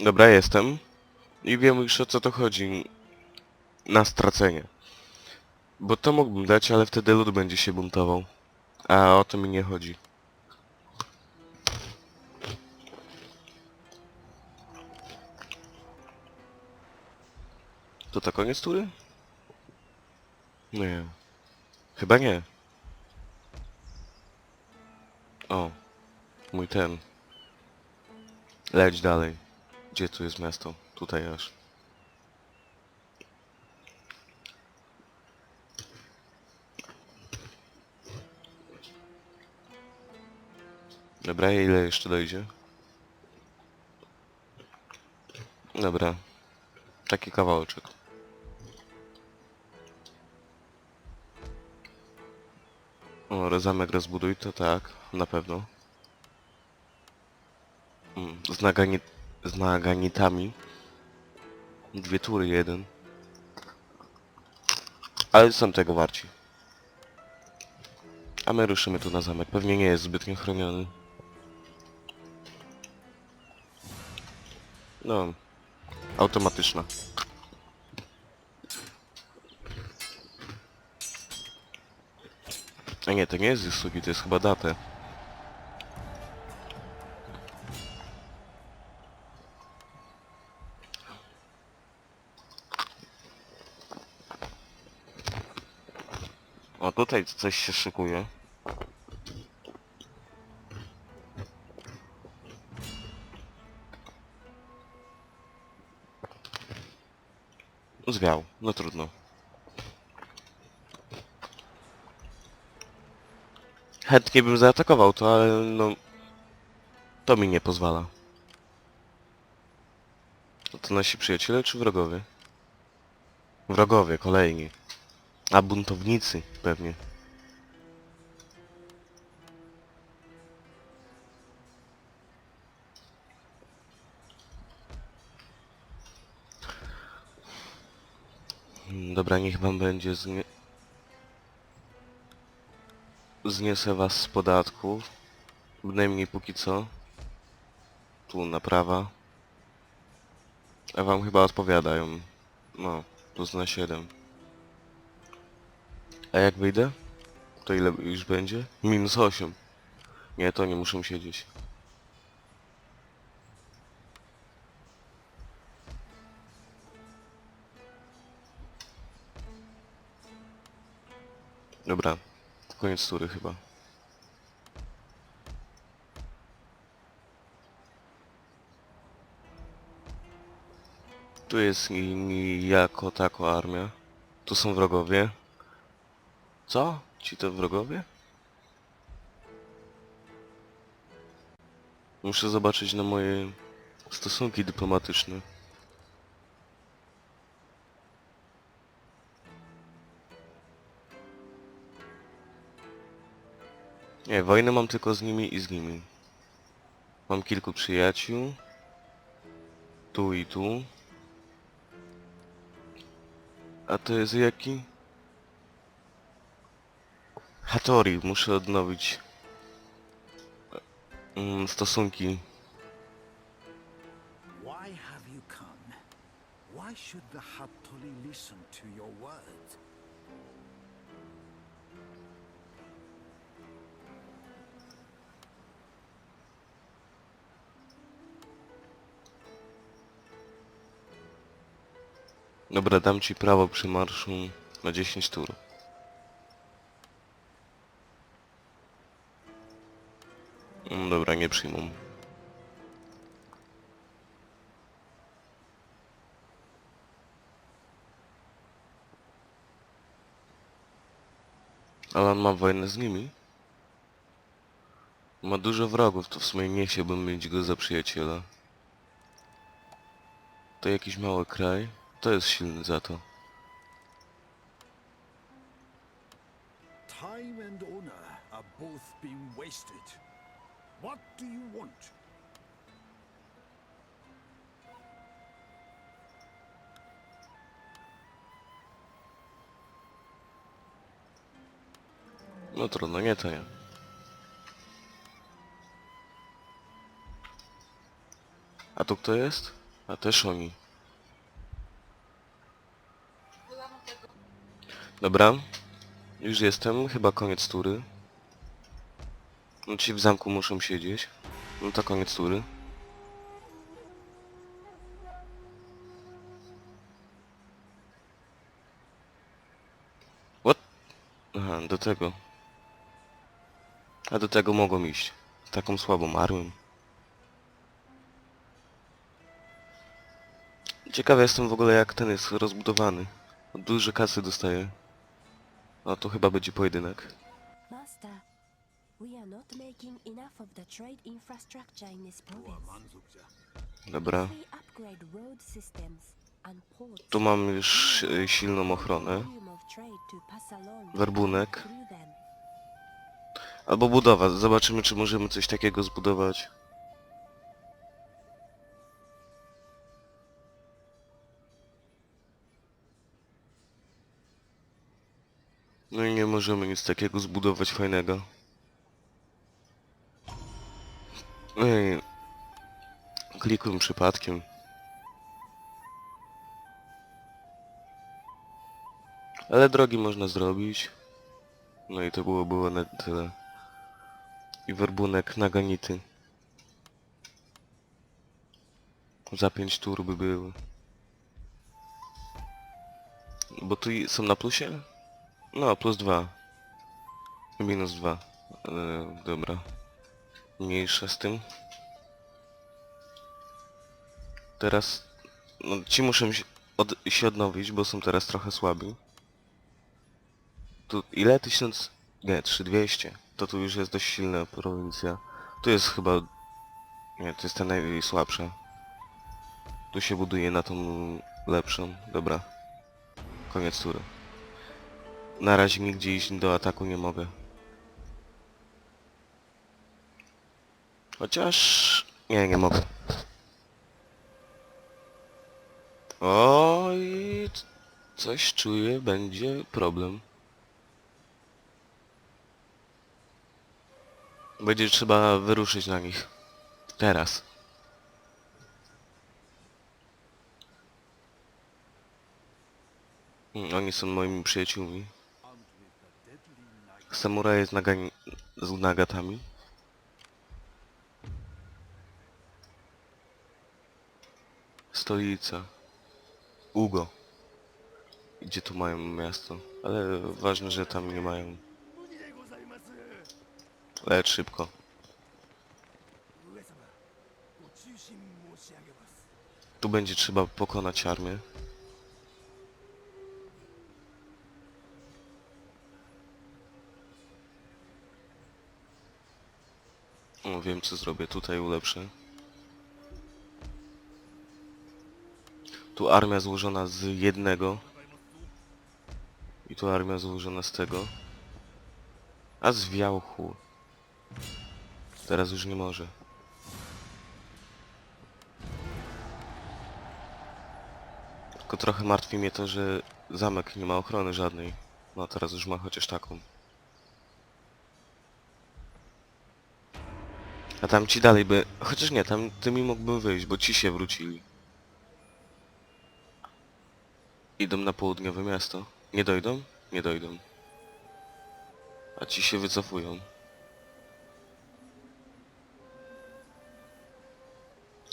Dobra, jestem. I wiem już o co to chodzi. Na stracenie. Bo to mógłbym dać, ale wtedy lud będzie się buntował. A o to mi nie chodzi. To to koniec tury? Nie. Chyba nie. O. Mój ten. Leć dalej. Gdzie tu jest miasto? Tutaj aż. Dobra, ile jeszcze dojdzie? Dobra. Taki kawałeczek. O, zamek rozbuduj, to tak, na pewno. Mm, z, nagani z naganitami. Dwie tury, jeden. Ale są tego warci. A my ruszymy tu na zamek. Pewnie nie jest zbytnio chroniony. No. Automatyczna. A nie, to nie jest usługi, to jest chyba datę. O, tutaj coś się szykuje. Zwiał, no trudno. Chętnie bym zaatakował to, ale no... To mi nie pozwala. To, to nasi przyjaciele czy wrogowie? Wrogowie, kolejni. A buntownicy pewnie. Dobra, niech wam będzie znie... Zniesę was z podatków. Bynajmniej póki co. Tu naprawa. A wam chyba odpowiadają. No, plus na 7. A jak wyjdę? To ile już będzie? Minus 8. Nie, to nie muszę siedzieć. Dobra, koniec tury chyba. Tu jest ni- ni- jako tako armia. Tu są wrogowie. Co? Ci to wrogowie? Muszę zobaczyć na moje stosunki dyplomatyczne. Nie, wojnę mam tylko z nimi i z nimi. Mam kilku przyjaciół. Tu i tu. A to jest jaki? Hattori, muszę odnowić mm, stosunki. Why have you come? Why should the Hattori listen to your words? Dobra, dam ci prawo przy marszu na 10 tur. Mm, Dobra, nie przyjmą. Ale on ma wojnę z nimi? Ma dużo wrogów, to w sumie nie chciałbym mieć go za przyjaciela. To jakiś mały kraj. To jest silny za to. Time and honor are both being wasted. What do you want? No trudno, nie to nie. A tu kto jest? A też oni. Dobra. Już jestem, chyba koniec tury. No ci w zamku muszą siedzieć. No to koniec tury. What? Aha, do tego. A do tego mogą iść. Taką słabą armią. Ciekawy jestem w ogóle jak ten jest rozbudowany. Duże kasy dostaje. No to chyba będzie pojedynek. Master, we are not making enough of the trade infrastructure in this province. Dobra. We upgrade road systems and ports. Tu mam już e, silną ochronę. volume of trade to pass along Werbunek. through them. Albo budowa. Zobaczymy czy możemy coś takiego zbudować. No i nie możemy nic takiego zbudować fajnego. Ej. Klikłem przypadkiem. Ale drogi można zrobić. No i to było, było na tyle. I werbunek na ganity. Za pięć tur by były. Bo tu i- są na plusie? No, plus dwa. Minus dwa. Ale dobra. Mniejsza z tym. Teraz... No, ci muszę się, od, się odnowić, bo są teraz trochę słabi. Tu ile? Tysiąc... Nie, 3200. To tu już jest dość silna prowincja. Tu jest chyba... Nie, to jest ta najsłabsza. Tu się buduje na tą lepszą. Dobra. Koniec tury. Na razie nigdzie iść do ataku nie mogę. Chociaż... Nie, nie mogę. Oj, coś czuję, będzie problem. Będzie trzeba wyruszyć na nich. Teraz. Mm, Oni są moimi przyjaciółmi. Samuraj nagani- z nagatami. stolica. Ugo. Gdzie tu mają miasto? Ale ważne, że tam nie mają. Lecz szybko. Tu będzie trzeba pokonać armię. O, wiem co zrobię. Tutaj ulepszę. Tu armia złożona z jednego. I tu armia złożona z tego. A z wiałchu. Teraz już nie może. Tylko trochę martwi mnie to, że zamek nie ma ochrony żadnej. No teraz już ma chociaż taką. A tam ci dalej by... Chociaż nie, tam tymi mógłbym wyjść, bo ci się wrócili. Idą na południowe miasto. Nie dojdą? Nie dojdą. A ci się wycofują.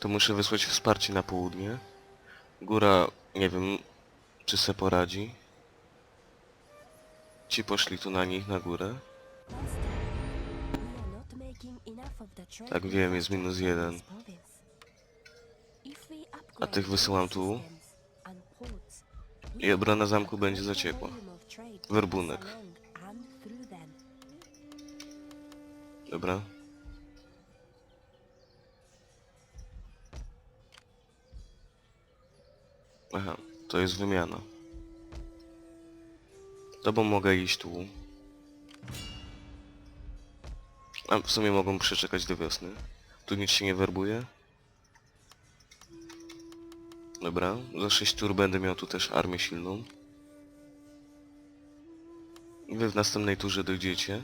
To muszę wysłać wsparcie na południe. Góra, nie wiem, czy se poradzi. Ci poszli tu na nich, na górę. Tak wiem, jest minus jeden. A tych wysyłam tu. I obrona zamku będzie trade to Werbunek. Dobra. Aha, to jest wymiana. To bo mogę iść tu. A w sumie mogą przeczekać do wiosny. Tu nic się nie werbuje. Dobra, za 6 tur będę miał tu też armię silną. Wy w następnej turze dojdziecie.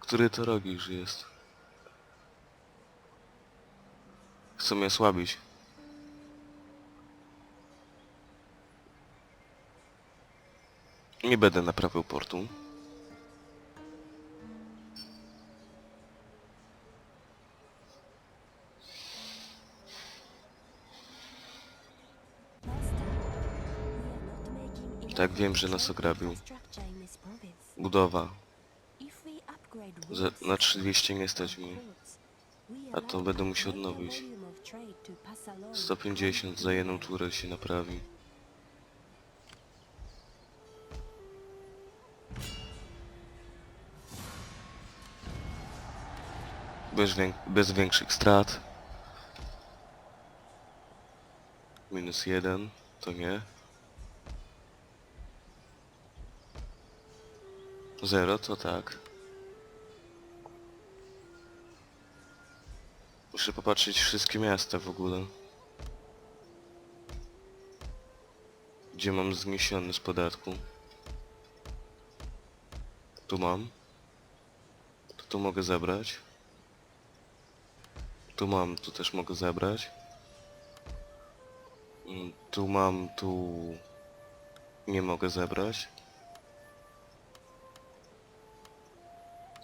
Który to rok już jest? Chcą mnie słabić. Nie będę naprawiał portu. Tak, wiem, że nas ograbił. Budowa. Za, na 3200 nie stać we A to będę musiał odnowić. volume of trade to pass along 150 za jedną turę się naprawi. Bez, bez większych strat. Minus jeden, to nie. Zero, to tak. Muszę popatrzeć wszystkie miasta w ogóle. Gdzie mam zniesiony z podatku? Tu mam. To tu mogę zabrać. Tu mam, tu też mogę zabrać. Mm, Tu mam, tu nie mogę zebrać.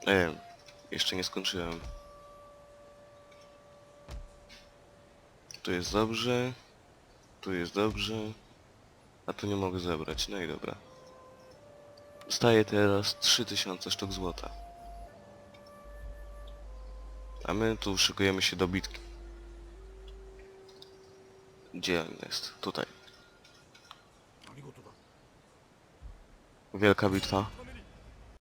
E, jeszcze nie skończyłem. Tu jest dobrze. Tu jest dobrze. A tu nie mogę zebrać. No i dobra. Dostaję teraz 3000 sztuk złota. A my tu szykujemy się do bitki. Gdzie on jest? Tutaj. Wielka bitwa.